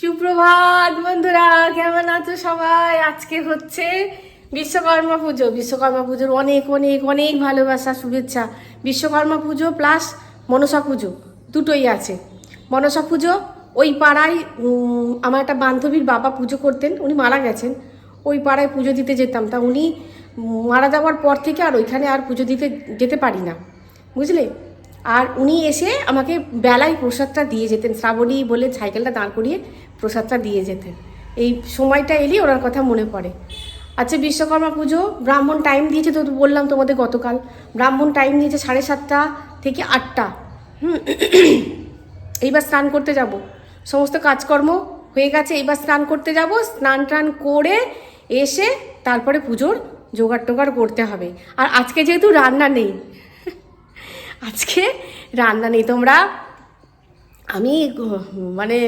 সুপ্রভাত বন্ধুরা, কেমন আছো সবাই? আজকে হচ্ছে বিশ্বকর্মা পুজো। বিশ্বকর্মা পুজোর অনেক অনেক অনেক ভালোবাসা, শুভেচ্ছা। বিশ্বকর্মা পুজো প্লাস মনসা পুজো দুটোই আছে। মনসা পুজো, ওই পাড়ায় আমার একটা বান্ধবীর বাবা পুজো করতেন, উনি মারা গেছেন। ওই পাড়ায় পুজো দিতে যেতাম। তা উনি মারা যাওয়ার পর থেকে আর ওইখানে আর পুজো দিতে, যেতে পারি না। বুঝলে? আর উনি এসে আমাকে বেলায় প্রসাদটা দিয়ে যেতেন। শ্রাবণী বলে সাইকেলটা দাঁড় করিয়ে প্রসাদটা দিয়ে যেতেন। এই সময়টা এলেই ওনার কথা মনে পড়ে। আচ্ছা বিশ্বকর্মা পুজো, ব্রাহ্মণ টাইম দিয়েছে তো বললাম তোমাদের গতকাল। ব্রাহ্মণ টাইম দিয়েছে সাড়ে সাতটা থেকে আটটা। হুম, এইবার স্নান করতে যাব। সমস্ত কাজকর্ম হয়ে গেছে, এইবার স্নান করতে যাব। স্নান টান করে এসে তারপরে পুজোর জোগাড় টোগাড় করতে হবে। আর আজকে যেহেতু রান্না নেই, আজকে রান্না নেই। তোমরা, আমি মানে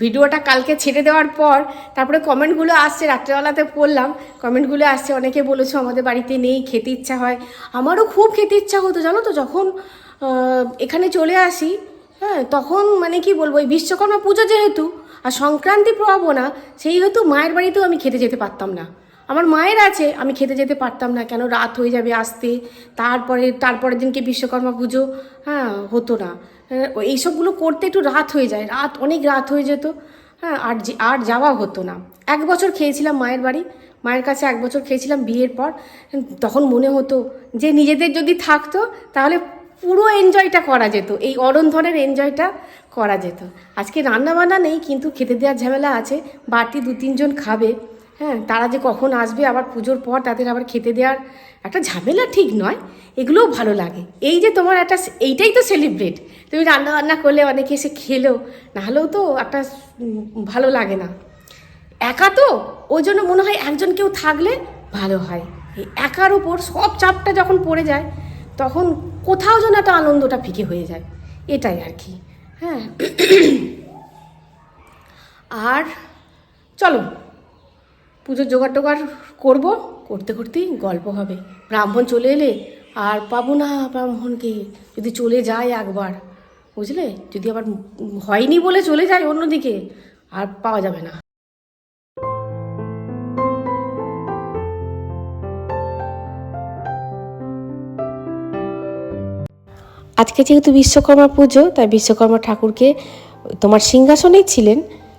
ভিডিওটা কালকে ছেড়ে দেওয়ার পর তারপরে কমেন্টগুলো আসছে, রাত্রেবেলাতে পড়লাম কমেন্টগুলো আসছে, অনেকে বলেছ আমাদের বাড়িতে নেই, খেতে ইচ্ছা হয়। আমারও খুব খেতে ইচ্ছা হতো, জানো তো, যখন এখানে চলে আসি হ্যাঁ তখন মানে কি বলব, এই বিশ্বকর্মা পুজো যেহেতু, আর সংক্রান্তি প্রভাবও না, সেই হেতু মায়ের বাড়িতেও আমি খেতে যেতে পারতাম না। আমার মায়ের আছে, আমি খেতে যেতে পারতাম না, কেন রাত হয়ে যাবে আসতে, তারপরে, তারপরের দিনকে বিশ্বকর্মা পুজো হ্যাঁ হতো না। এইসবগুলো করতে একটু রাত হয়ে যায়, রাত অনেক রাত হয়ে যেত। হ্যাঁ আর আর যাওয়া হতো না। এক বছর খেয়েছিলাম মায়ের বাড়ি, মায়ের কাছে এক বছর খেয়েছিলাম বিয়ের পর। তখন মনে হতো যে নিজেদের যদি থাকতো, তাহলে পুরো এনজয়টা করা যেত, এই অরন্ধনের এনজয়টা করা যেত। আজকে রান্না বান্না নেই, কিন্তু খেতে দেওয়ার ঝামেলা আছে, বাড়তি দু তিনজন খাবে। হ্যাঁ তারা যে কখন আসবে, আবার পুজোর পর তাদের আবার খেতে দেওয়ার একটা ঝামেলা ঠিক নয়, এগুলোও ভালো লাগে। এই যে তোমার একটা এইটাই তো সেলিব্রেট তুমি রান্না বান্না করলে অনেকে এসে খেলো, নাহলেও তো একটা ভালো লাগে না। একা তো ওই জন্য মনে হয় একজন কেউ থাকলে ভালো হয়। এই একার উপর সব চাপটা যখন পড়ে যায়, তখন কোথাও যেন একটা আনন্দটা ফিকে হয়ে যায়। এটাই আর কি। হ্যাঁ। আর চলো, পুজোর জোগাড় টোগাড় করব। করতে করতেই গল্প হবে। ব্রাহ্মণ চলে এলে আর পাবো না ব্রাহ্মণকে, যদি চলে যায় একবার। বুঝলে? যদি আবার হয়নি বলে চলে যায় অন্যদিকে, আর পাওয়া যাবে না। আজকে যেহেতু বিশ্বকর্মা পুজো, তাই বিশ্বকর্মা ঠাকুরকে তোমার সিংহাসনেই ছিলেন।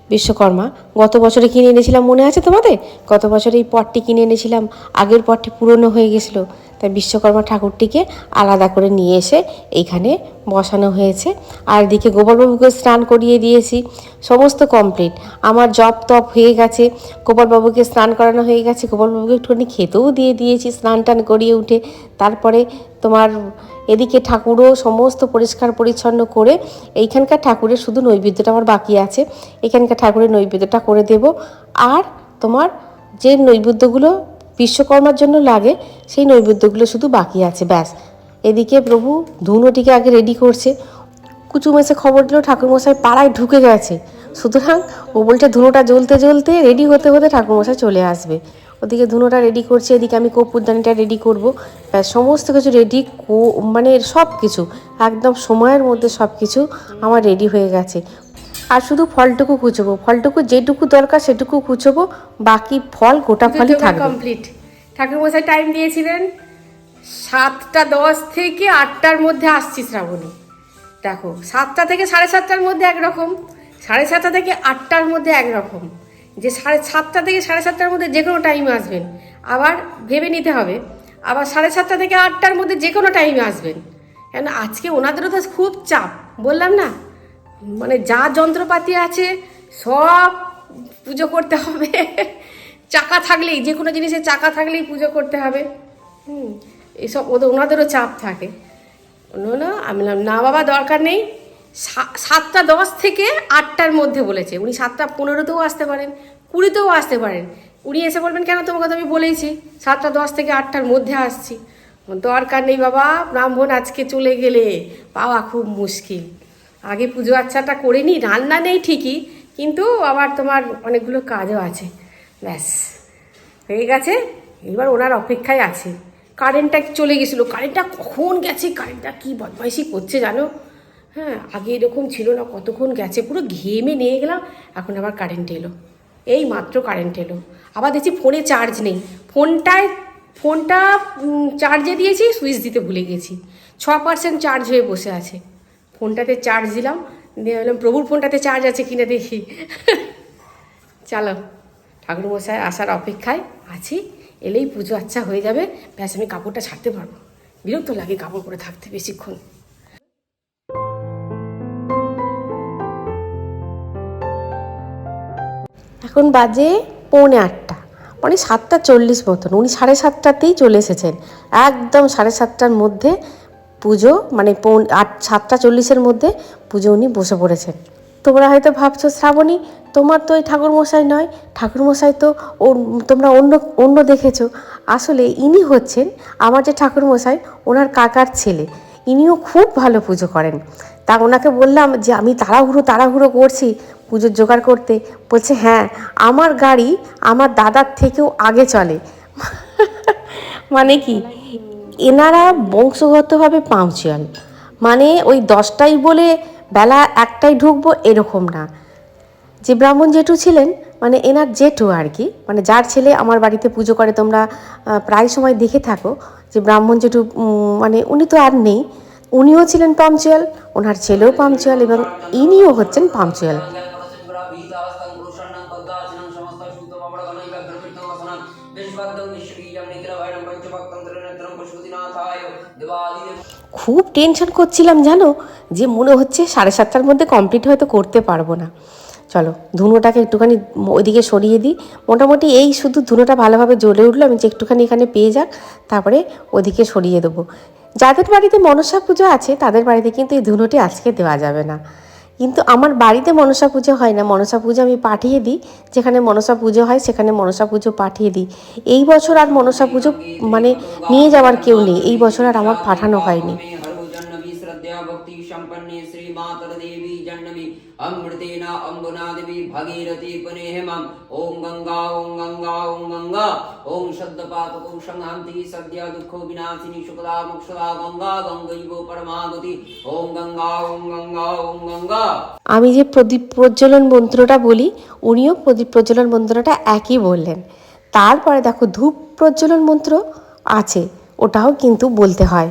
বিশ্বকর্মা, গত বছরে কিনে এনেছিলাম মনে আছে তোমাদের? গত বছরে এই পটটি কিনে এনেছিলাম, আগের পটটি পুরনো হয়ে গেছিল। তাই বিশ্বকর্মা ঠাকুরটিকে আলাদা করে নিয়ে এসে এইখানে বসানো হয়েছে। আর এদিকে গোপালবাবুকে স্নান করিয়ে দিয়েছি, সমস্ত কমপ্লিট আমার জব তপ হয়ে গেছে, গোপালবাবুকে স্নান করানো হয়ে গেছে। গোপালবাবুকে একটুখানি খেতেও দিয়ে দিয়েছি, স্নান টান করিয়ে উঠে। তারপরে তোমার এদিকে ঠাকুরও সমস্ত পরিষ্কার পরিচ্ছন্ন করে এইখানকার ঠাকুরের শুধু নৈবেদ্যটা আমার বাকি আছে। এখানকার ঠাকুরের নৈবেদ্যটা করে দেব। আর তোমার যে নৈবেদ্যগুলো বিশ্বকর্মার জন্য লাগে, সেই নৈবেদ্যগুলো শুধু বাকি আছে, ব্যাস। এদিকে প্রভু ধুনোটিকে আগে রেডি করছে। কুচু মেসে খবর দিল, ঠাকুরমশাই পাড়ায় ঢুকে গেছে। সুতরাং ও বলছে ধুনোটা জ্বলতে জ্বলতে রেডি হতে হতে ঠাকুরমশাই চলে আসবে। ওদিকে ধুনোটা রেডি করছে, এদিকে আমি কপুরদানিটা রেডি করব। সমস্ত কিছু রেডি মানে সব কিছু একদম সময়ের মধ্যে সব কিছু আমার রেডি হয়ে গেছে। আর শুধু ফলটুকু কুচোবো ফলটুকু যেটুকু দরকার সেটুকু কুচোবো বাকি ফল গোটা ফলই থাকবে। কমপ্লিট ঠাকুরমশাই টাইম দিয়েছিলেন। সাতটা দশ থেকে আটটার মধ্যে আসছি শ্রাবণী। দেখো সাতটা থেকে সাড়ে সাতটার মধ্যে একরকম। সাড়ে সাতটা থেকে আটটার মধ্যে একরকম। যে সাড়ে সাতটা থেকে সাড়ে সাতটার মধ্যে যে কোনো টাইমে আসবেন। আবার ভেবে নিতে হবে আবার সাড়ে সাতটা থেকে আটটার মধ্যে যে কোনো টাইমে আসবেন। কেন আজকে ওনাদেরও তো খুব চাপ বললাম না? মানে যা যন্ত্রপাতি আছে, সব পুজো করতে হবে। চাকা থাকলেই, যে কোনো জিনিসের চাকা থাকলেই পুজো করতে হবে। হুম, এসব ওদের, ওনাদেরও চাপ থাকে। না আমি না বাবা, দরকার নেই। সাতটা দশ থেকে আটটার মধ্যে বলেছে। উনি সাতটা পনেরোতেও আসতে পারেন, কুড়িতেও আসতে পারেন। উনি এসে বলবেন, কেন তোমাকে তো আমি বলেইছি? সাতটা দশ থেকে আটটার মধ্যে আসছি। দরকার নেই বাবা, ব্রাহ্মণ আজকে চলে গেলে। পাওয়া খুব মুশকিল। আগে পুজো আচ্ছাটা করে নিই রান্না নেই ঠিকই, কিন্তু আবার তোমার অনেকগুলো কাজও আছে। ব্যাস, হয়ে গেছে। এবার ওনার অপেক্ষায় আছে। কারেন্টটা চলে গেছিল। কারেন্টটা কখন গেছে? কারেন্টটা কি বদমাইশি করছে জানো? হ্যাঁ আগে এরকম ছিল না, কতক্ষণ গেছে? পুরো ঘেমে নিয়ে গেলাম, এখন আবার কারেন্ট এলো। এই মাত্র কারেন্ট এলো। আবার দেখছি ফোনে চার্জ নেই। ফোনটায়, ফোনটা চার্জে দিয়েছি, সুইচ দিতে ভুলে গেছি। ছ পার্সেন্ট চার্জ হয়ে বসে আছে। ফোনটাতে চার্জ দিলাম। দিয়ে বললাম, প্রভুর ফোনটাতে চার্জ আছে কিনা দেখি। চলো ঠাকুরমশাই আসার অপেক্ষায় আছি। এলেই পুজো আচ্ছা হয়ে যাবে। ব্যাস, আমি কাপড়টা ছাড়তে পারব। বিরক্ত লাগে কাপড় পরে থাকতে বেশিক্ষণ। এখন বাজে পৌনে আটটা। মানে সাতটা চল্লিশ মতন। উনি সাড়ে সাতটাতেই চলে এসেছেন। একদম সাড়ে সাতটার মধ্যে পুজো মানে আট, সাতটা চল্লিশের মধ্যে পুজো উনি বসে পড়েছেন। তোমরা হয়তো ভাবছ, শ্রাবণী, তোমার তো ওই ঠাকুরমশাই নয়। ঠাকুরমশাই তো তোমরা অন্য অন্য দেখেছ। আসলে ইনি হচ্ছেন আমার যে ঠাকুরমশাই, ওনার কাকার ছেলে। ইনিও খুব ভালো পুজো করেন। তা ওনাকে বললাম যে, আমি তাড়াহুড়ো তাড়াহুড়ো করছি পুজোর জোগাড় করতে। বলছে হ্যাঁ আমার গাড়ি আমার দাদার থেকেও আগে চলে। মানে কি? এনারা বংশগতভাবে পাঁচুয়াল মানে ওই দশটাই বলে বেলা একটাই ঢুকবো এরকম না। যে ব্রাহ্মণ জেঠু ছিলেন মানে এনার জেঠু আর কি মানে যার ছেলে আমার বাড়িতে পুজো করে, তোমরা প্রায় সময় দেখে থাকো যে ব্রাহ্মণ জেঠু মানে উনি তো আর নেই। উনিও ছিলেন পামচুয়াল, ওনার ছেলেও পামচুয়াল এবং ইনিও হচ্ছেন পামচুয়াল। খুব টেনশন করছিলাম, জানো? যে মনে হচ্ছে সাড়ে সাতটার মধ্যে কমপ্লিট হয়তো করতে পারব না। চলো, ধুনোটাকে একটুখানি ওইদিকে সরিয়ে দিই। মোটামুটি এই শুধু ধুনোটা ভালোভাবে জ্বলে উঠল, আমি যে একটুখানি এখানে পেয়ে যাক, তারপরে ওদিকে সরিয়ে দেবো। যাদের বাড়িতে মনসা পুজো আছে, তাদের বাড়িতে কিন্তু এই ধুনোটি আজকে দেওয়া যাবে না। কিন্তু আমার বাড়িতে মনসা পুজো হয় না, মনসা পুজো আমি পাঠিয়ে দিই। যেখানে মনসা পুজো হয়, সেখানে মনসা পুজো পাঠিয়ে দিই। এই বছর আর মনসা পুজো মানে নিয়ে যাওয়ার কেউ নেই, এই বছর আর আমার পাঠানো হয়নি। श्रद्धया भक्ति संपन्ने श्री मातर देवी जन्नवी अमृतेन अम्बुना देवी भगीरथी पुनेहमम ओम गंगा ओम गंगा ओम गंगा ओम शब्द पातको संहांति सद्य दुखो विनाशिनी शुक्ला मोक्षदा गंगा गंगैव परमागति ओम गंगा ओम गंगा ओम गंगा আমি যে প্রদীপ প্রজ্বলন মন্ত্রটা বলি উনিও প্রদীপ প্রজ্বলন মন্ত্রটা একই বললেন তারপরে দেখো ধূপ প্রজ্বলন মন্ত্র আছে ওটাও কিন্তু বলতে হয়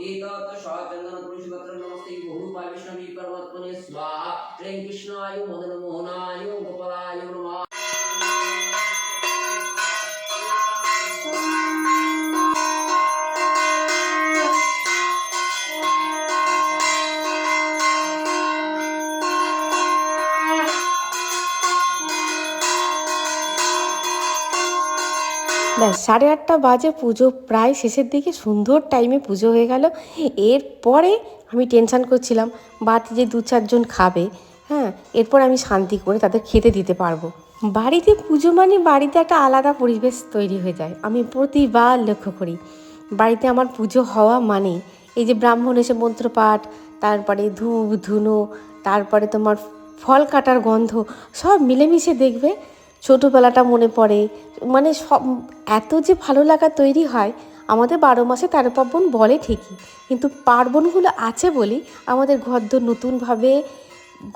एतत् शाचन्दन पुरुषपत्र नमस्ते बहुरूपाय विष्णवे परमात्मने स्वाहा श्रीकृष्णाय कृष्णाय मदनमोहनाय गोपालाय नमः ব্যাস সাড়ে আটটা বাজে পুজো প্রায় শেষের দিকে, সুন্দর টাইমে পুজো হয়ে গেল। এরপরে আমি টেনশান করছিলাম, বাড়িতে যে দু চারজন খাবে হ্যাঁ এরপর আমি শান্তি করে তাদের খেতে দিতে পারব। বাড়িতে পুজো মানে বাড়িতে একটা আলাদা পরিবেশ তৈরি হয়ে যায়, আমি প্রতিবার লক্ষ্য করি। বাড়িতে আমার পুজো হওয়া মানে এই যে ব্রাহ্মণ এসে মন্ত্রপাঠ, তারপরে ধূপ, ধুনো, তারপরে তোমার ফল কাটার গন্ধ, সব মিলেমিশে দেখবে ছোটোবেলাটা মনে পড়ে। মানে সব, এত যে ভালো লাগা তৈরি হয়, আমাদের বারো মাসে তেরো পার্বণ বলে ঠিকই। কিন্তু পার্বণগুলো আছে বলি আমাদের ঘরদোর নতুনভাবে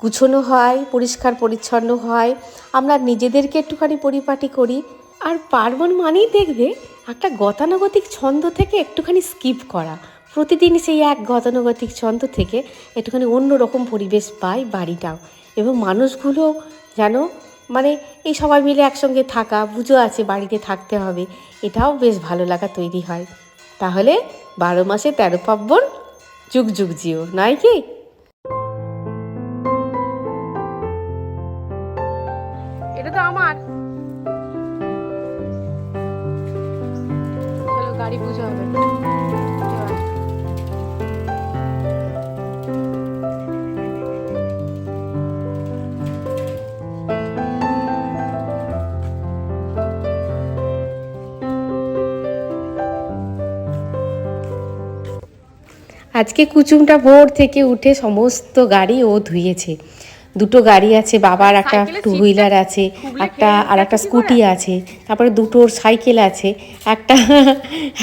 গুছানো হয়, পরিষ্কার পরিচ্ছন্ন হয়। আমরা নিজেদেরকে একটুখানি পরিপাটি করি। আর পার্বণ মানেই দেখবে একটা গতানুগতিক ছন্দ থেকে একটুখানি স্কিপ করা। প্রতিদিন সেই এক গতানুগতিক ছন্দ থেকে একটুখানি অন্য রকম পরিবেশ পায় বাড়িটাও। এবং মানুষগুলো যেন মানে এই সবাই মিলে একসঙ্গে থাকা, পুজো আছে, বাড়িতে থাকতে হবে, এটাও বেশ ভালো লাগা তৈরি হয়। তাহলে বারো মাসে তেরো পার্বণ যুগ যুগ জিও, নয় কি? আজকে কুচুমটা ভোর থেকে উঠে সমস্ত গাড়ি ও ধুয়েছে। দুটো গাড়ি আছে বাবার একটা টু হুইলার আছে একটা আর একটা স্কুটি আছে তারপরে দুটো সাইকেল আছে একটা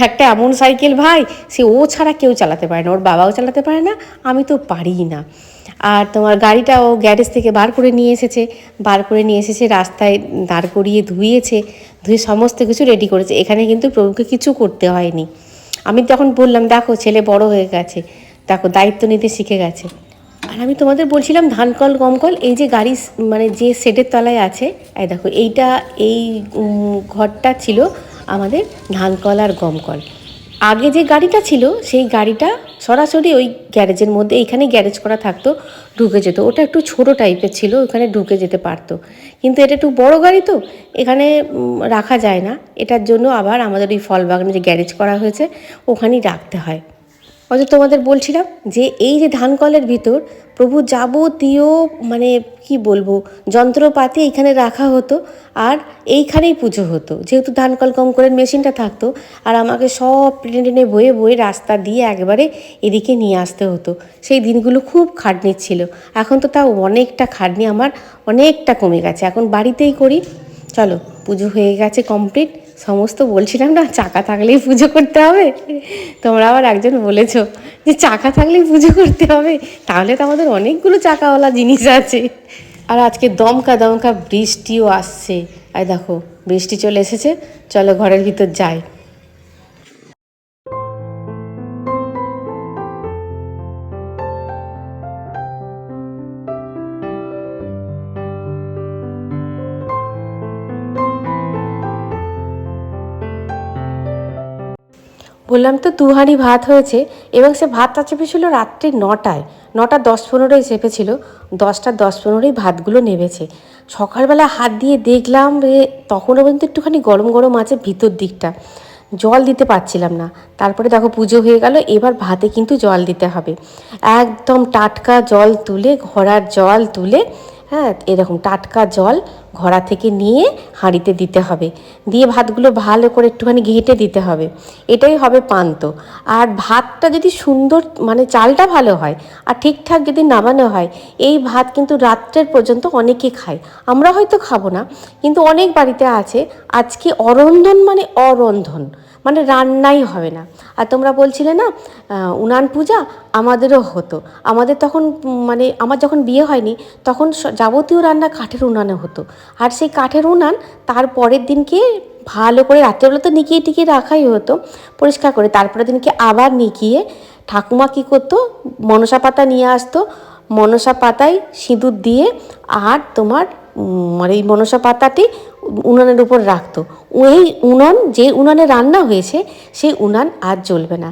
একটা এমন সাইকেল ভাই সে ও ছাড়া কেউ চালাতে পারে না ওর বাবাও চালাতে পারে না আমি তো পারিই না। আর তোমার গাড়িটা ও গ্যারেজ থেকে বার করে নিয়ে এসেছে বার করে নিয়ে এসেছে রাস্তায় দাঁড় করিয়ে ধুয়েছে ধুয়ে সমস্ত কিছু রেডি করেছে। এখানে কিন্তু প্রভুকে কিছু করতে হয়নি। আমি তখন বললাম, দেখো, ছেলে বড় হয়ে গেছে। দেখো, দায়িত্ব নিতে শিখে গেছে। আর আমি তোমাদের বলছিলাম, ধান ধানকল গমকল এই যে গাড়ি মানে যে শেডের তলায় আছে, এই দেখো, এইটা, এই ঘরটা ছিল আমাদের ধান কল আর গমকল আগে যে গাড়িটা ছিল, সেই গাড়িটা সরাসরি ওই গ্যারেজের মধ্যে এইখানে গ্যারেজ করা থাকতো, ঢুকে যেত। ওটা একটু ছোট টাইপের ছিল, ওখানে ঢুকে যেতে পারতো। কিন্তু এটা একটু বড় গাড়ি তো, এখানে রাখা যায় না। এটার জন্য আবার আমাদের ওই ফল বাগানে যে গ্যারেজ করা হয়েছে, ওখানেই রাখতে হয়। অথচ তোমাদের বলছিলাম যে এই যে ধান কলের ভিতর প্রভু যাবতীয় মানে কি বলব, যন্ত্রপাতি এখানে রাখা হতো আর এইখানেই পুজো হতো। যেহেতু ধান কল কম করে মেশিনটা থাকতো, আর আমাকে সব টেনে টেনে বয়ে বয়ে রাস্তা দিয়ে একবারে এদিকে নিয়ে আসতে হতো। সেই দিনগুলো খুব খাটনি ছিল। এখন তো তাও অনেকটা খাটনি, আমার অনেকটা কমে গেছে। এখন বাড়িতেই করি। চলো, পুজো হয়ে গেছে কমপ্লিট সমস্ত বলছিলাম না, চাকা থাকলেই পুজো করতে হবে। তোমরা আবার একজন বলেছ যে চাকা থাকলেই পুজো করতে হবে। তাহলে তো আমাদের অনেকগুলো চাকাওয়ালা জিনিস আছে। আর আজকে দমকা দমকা বৃষ্টিও আসছে। আর দেখো, বৃষ্টি চলে এসেছে। চলো ঘরের ভিতর যাই। বললাম, তো দু হাঁড়ি ভাত হয়েছে? এবং সে ভাতটা চেপেছিল রাত্রি নটায়। নটা দশ পনেরোই চেপেছিল দশটা দশ পনেরোই ভাতগুলো নেমেছে। সকালবেলা হাত দিয়ে দেখলাম তখনও পর্যন্ত একটুখানি গরম গরম আছে ভিতর দিকটা। জল দিতে পারছিলাম না। তারপরে দেখো পুজো হয়ে গেল, এবার ভাতে কিন্তু জল দিতে হবে। একদম টাটকা জল তুলে, ঘোড়ার জল তুলে হ্যাঁ এরকম টাটকা জল ঘোড়া থেকে নিয়ে হাঁড়িতে দিতে হবে। দিয়ে ভাতগুলো ভালো করে একটুখানি ঘেঁটে দিতে হবে। এটাই হবে পান্ত। আর ভাতটা যদি সুন্দর মানে চালটা ভালো হয় আর ঠিকঠাক যদি নামানো হয়, এই ভাত কিন্তু রাত্রের পর্যন্ত অনেকে খায়। আমরা হয়তো খাব না, কিন্তু অনেক বাড়িতে আছে। আজকে অরন্ধন মানে অরন্ধন। মানে রান্নাই হবে না। আর তোমরা বলছিলে না উনান পূজা আমাদেরও হতো। আমাদের তখন মানে আমার যখন বিয়ে হয়নি, তখন যাবতীয় রান্না কাঠের উনানে হতো। আর সেই কাঠের উনান তার পরের দিনকে ভালো করে, রাত্রেবেলা তো নিকিয়ে টিকিয়ে রাখাই হতো, পরিষ্কার করে। তারপরের দিনকে আবার নিকিয়ে ঠাকুমা কী করতো, মনসা পাতা নিয়ে আসতো, মনসা পাতায় সিঁদুর দিয়ে আর তোমার মানে এই মনসা পাতাটি উনানের উপর রাখতো। ওই উনান যে উনানে রান্না হয়েছে সেই উনান আর জ্বলবে না।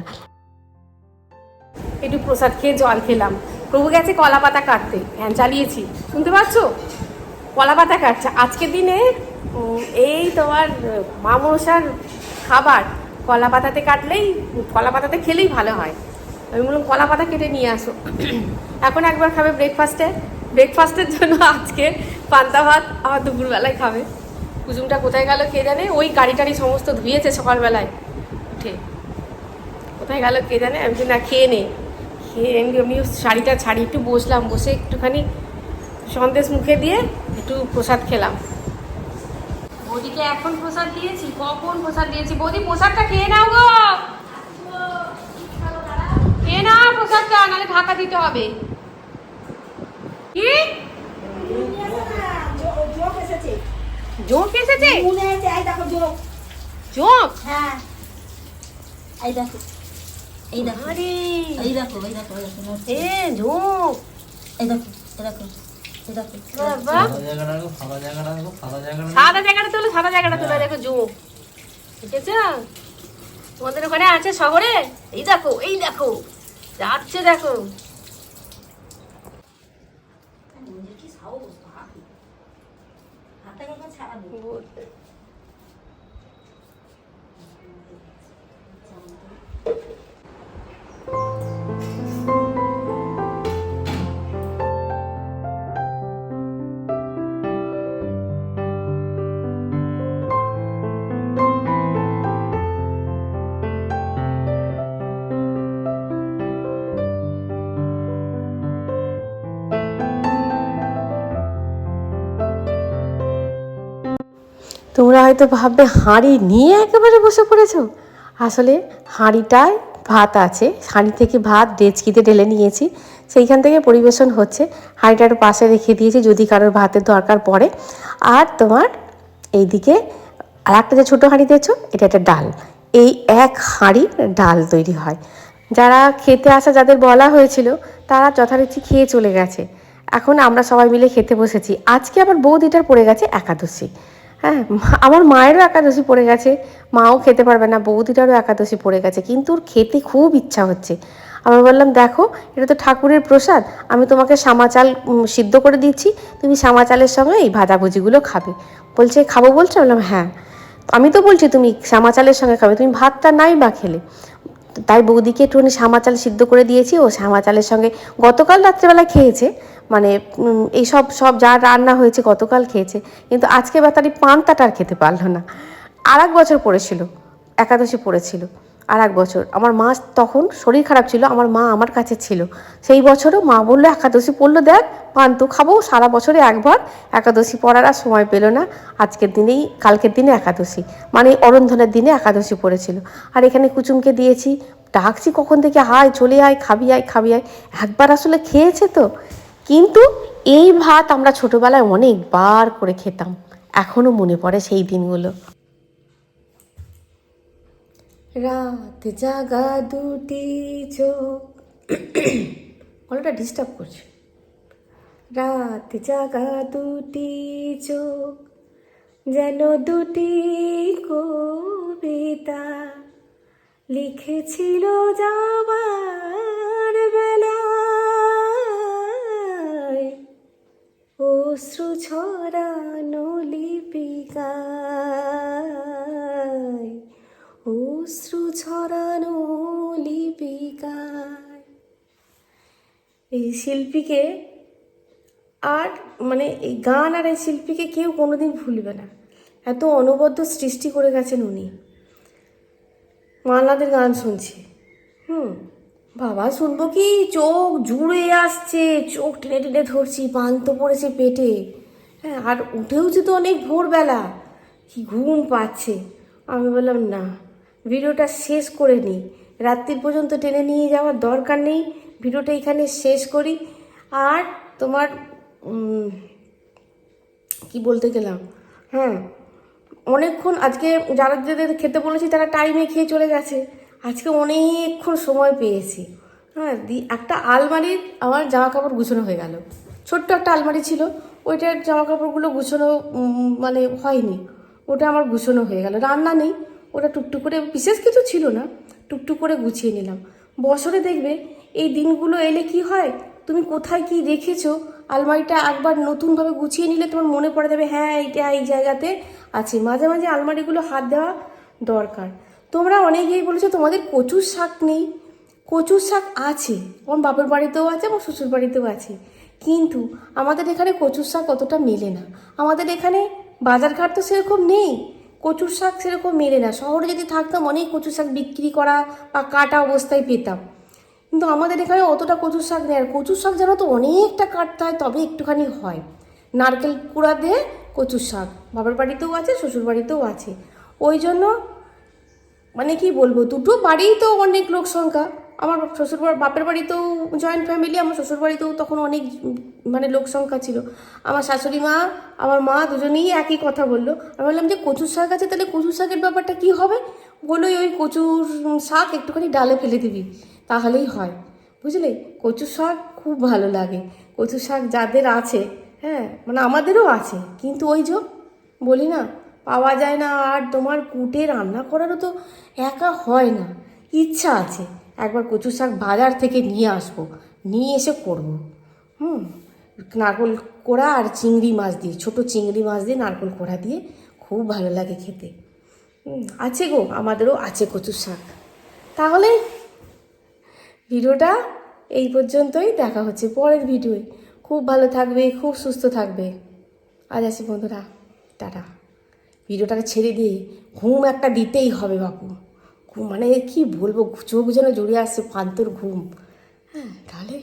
একটু প্রসাদ খেয়ে জল খেলাম। প্রভু গেছে কলা পাতা কাটতে। ফ্যান চালিয়েছি। শুনতে পাচ্ছ? কলা পাতা কাটছে। আজকের দিনে এই তোমার আহ, মা মনসার খাবার কলা পাতাতে কাটলেই কলা পাতাতে খেলেই ভালো হয়। আমি বললাম কলা পাতা কেটে নিয়ে আসো। এখন একবার খাবে ব্রেকফাস্টে ব্রেকফাস্টের জন্য আজকে পান্তা ভাত আবার দুপুরবেলায় খাবে। কুসুমটা কোথায় গেল কে জানে? ওই গাড়ি টাড়ি সমস্ত ধুয়েছে সকালবেলায়। উঠে। কোথায় গেল কে জানে? আমি না, খেয়ে নে। খেয়ে এমনি শাড়িটা ছাড়ি, একটু বসলাম, বসে একটুখানি সন্দেশ মুখে দিয়ে একটু প্রসাদ খেলাম। বৌদিকে এখন প্রসাদ দিয়েছি? কখন প্রসাদ দিয়েছি? বৌদি, প্রসাদটা খেয়ে নাও গো। খেয়ে নাও প্রসাদটা, নাহলে ঢাকা দিতে হবে। কি? এসেছে। জোক এসেছে? মনে আছে এই দেখো যোগ জোক হ্যাঁ। এই দেখো এই দেখো আরে। এই দেখো এই দেখো এই দেখো এ জোক এই দেখো এই দেখো সাদা জায়গাটা তোলো সাদা জায়গাটা তোলো দেখো জুম ঠিক আছে? তোমাদের ওখানে আছে শহরে? এই দেখো এই দেখো। যাচ্ছে দেখো কি সাহস বাপ। হাতে কাকা তোমরা হয়তো ভাববে, হাঁড়ি নিয়ে একেবারে বসে পড়েছো। আসলে হাঁড়িটায় ভাত আছে, হাঁড়ি থেকে ভাত ডেচকিতে ঢেলে নিয়েছি, সেইখান থেকে পরিবেশন হচ্ছে। হাঁড়িটার পাশে রেখে দিয়েছি, যদি কারোর ভাতের দরকার পড়ে। আর তোমার এইদিকে আর একটা যে ছোটো হাঁড়ি দিয়েছ এটা একটা ডাল। এই এক হাঁড়ি ডাল তৈরি হয়। যারা খেতে আসা, যাদের বলা হয়েছিল, তারা যথারীতি খেয়ে চলে গেছে। এখন আমরা সবাই মিলে খেতে বসেছি। আজকে আবার বৌদিটার পড়ে গেছে একাদশী। হ্যাঁ আমার মায়েরও একাদশী পড়ে গেছে। মাও খেতে পারবে না, বৌদিটারও একাদশী পড়ে গেছে, কিন্তু ওর খেতে খুব ইচ্ছা হচ্ছে। আমি বললাম, দেখো, এটা তো ঠাকুরের প্রসাদ, আমি তোমাকে সামা চাল সিদ্ধ করে দিচ্ছি, তুমি সামা চালের সঙ্গে এই ভাজাভুজিগুলো খাবে। বলছে, খাব বলছো? বললাম হ্যাঁ। আমি তো বলছি, তুমি সামা চালের সঙ্গে খাবে, তুমি ভাতটা নাই বা খেলে। তাই বৌদিকে একটুখানি সামা চাল সিদ্ধ করে দিয়েছি, ও সামা চালের সঙ্গে গতকাল রাত্রেবেলা খেয়েছে মানে এই সব সব যা রান্না হয়েছে, গতকাল খেয়েছে, কিন্তু আজকে বাতারি পান্তাটা আর খেতে পারল না। আর এক বছর পড়েছিল, একাদশী পড়েছিল আর এক বছর। আমার মা তখন শরীর খারাপ ছিল, আমার মা আমার কাছে ছিল। সেই বছরও মা বলল, একাদশী পড়ল, দেখ, পান্তু খাব, সারা বছরে একবার। একাদশী পড়ার আর সময় পেল না। আজকের দিনেই, কালকের দিনে একাদশী। মানে অরন্ধনের দিনে একাদশী পড়েছিল। আর এখানে কুচুমকে দিয়েছি, ডাকছি কখন থেকে? আয়, চলে আয়, খাবি আয় খাবি আয়। একবার আসলে খেয়েছে তো। কিন্তু এই ভাত আমরা ছোটবেলায় অনেকবার করে খেতাম। এখনও মনে পড়ে সেই দিনগুলো। রাত জাগা দুটি চোখ। গলাটা ডিস্টার্ব করছে। রাত জাগা দুটি চোখ, যেন দুটি কবিতা লিখেছিল যাবার অশ্রু ছড়ানো লিপিকায় অশ্রু ছড়ানো লিপিকায় এই শিল্পীকে আর মানে এই গান আর এই শিল্পীকে কেউ কোনোদিন ভুলবে না। এত অনবদ্য সৃষ্টি করে গেছেন উনি। মালাদের গান শুনছি। হুম। বাবা, শুনব কি? চোখ জুড়ে আসছে, চোখ টেনে টেনে ধরছি, পান্ত পড়েছে পেটে। হ্যাঁ আর উঠেওছি তো অনেক ভোরবেলা। কি ঘুম পাচ্ছে। আমি বললাম, না, ভিডিওটা শেষ করে নিই রাত্রির পর্যন্ত টেনে নিয়ে যাওয়ার দরকার নেই। ভিডিওটা এখানে শেষ করি। আর তোমার কি বলতে গেলাম? হ্যাঁ অনেকক্ষণ আজকে যারা যাদের খেতে বলেছি তারা টাইমে খেয়ে চলে গেছে। আজকে অনেকক্ষণ সময় পেয়েছি। হ্যাঁ দি, একটা আলমারির আমার জামা কাপড় গুছানো হয়ে গেল। ছোট্ট একটা আলমারি ছিল, ওইটার জামা কাপড়গুলো গুছানো মানে হয়নি। ওটা আমার গুছানো হয়ে গেল। রান্না নেই, ওটা টুকটুক করে, বিশেষ কিছু ছিল না, টুকটুক করে গুছিয়ে নিলাম। বছরে দেখবে, এই দিনগুলো এলে কি হয়? তুমি কোথায় কি রেখেছো? আলমারিটা একবার নতুনভাবে গুছিয়ে নিলে তোমার মনে পড়ে যাবে হ্যাঁ এইটা এই জায়গাতে আছে। মাঝে মাঝে আলমারিগুলো হাত দেওয়া দরকার। তোমরা অনেকেই বলেছ তোমাদের কচুর শাক নেই। কচুর শাক আছে আমার বাপের বাড়িতেও আছে আমার শ্বশুর বাড়িতেও আছে। কিন্তু আমাদের এখানে কচুর শাক অতটা মেলে না। আমাদের এখানে বাজারঘাট তো সেরকম নেই, কচুর শাক সেরকম মেলে না। শহরে যদি থাকতাম, অনেক কচুর শাক বিক্রি করা বা কাটা অবস্থায় পেতাম। কিন্তু আমাদের এখানে অতটা কচুর শাক নেই। আর কচুর শাক জানো তো অনেকটা কাটতে হয়, তবে একটুখানি হয়। নারকেল কুড়া দিয়ে কচুর শাক। বাবার বাড়িতেও আছে, শ্বশুর বাড়িতেও আছে। ওই জন্য মানে কি বলব, দুটো বাড়িই তো অনেক লোক সংখ্যা। আমার শ্বশুর বাপের বাড়িতেও জয়েন্ট ফ্যামিলি আমার শ্বশুর বাড়িতেও তখন অনেক মানে লোক সংখ্যা ছিল। আমার শাশুড়ি মা, আমার মা দুজনেই একই কথা বলল। আমি বললাম যে, কচুর শাক আছে, তাহলে কচুর শাকের ব্যাপারটা কি হবে? বলল, ওই কচুর শাক একটুখানি ডালে ফেলে দিবি, তাহলেই হয়। বুঝলে? কচু শাক খুব ভালো লাগে। কচু শাক যাদের আছে হ্যাঁ মানে আমাদেরও আছে। কিন্তু ওই যে, বলি না পাওয়া যায় না, আর তোমার কুটে রান্না করারও তো একা হয় না। ইচ্ছা আছে, একবার কচু শাক বাজার থেকে নিয়ে আসব, নিয়ে এসে করব। হুম, নারকোল কোড়া আর চিংড়ি মাছ দিয়ে, ছোট চিংড়ি মাছ দিয়ে নারকোল কোড়া দিয়ে খুব ভালো লাগে খেতে। আছে গো, আমাদেরও আছে কচু শাক। তাহলে ভিডিওটা এই পর্যন্তই, দেখা হচ্ছে পরের ভিডিওয়ে। খুব ভালো থাকবে, খুব সুস্থ থাকবে। আজ আসি বন্ধুরা, টাটা। ভিডিওটাকে ছেড়ে দিয়ে ঘুম একটা দিতেই হবে বাপু। ঘুম মানে কি বলব, চোখ যেন জড়িয়ে আসছে ফান্তর ঘুম। হ্যাঁ তাহলে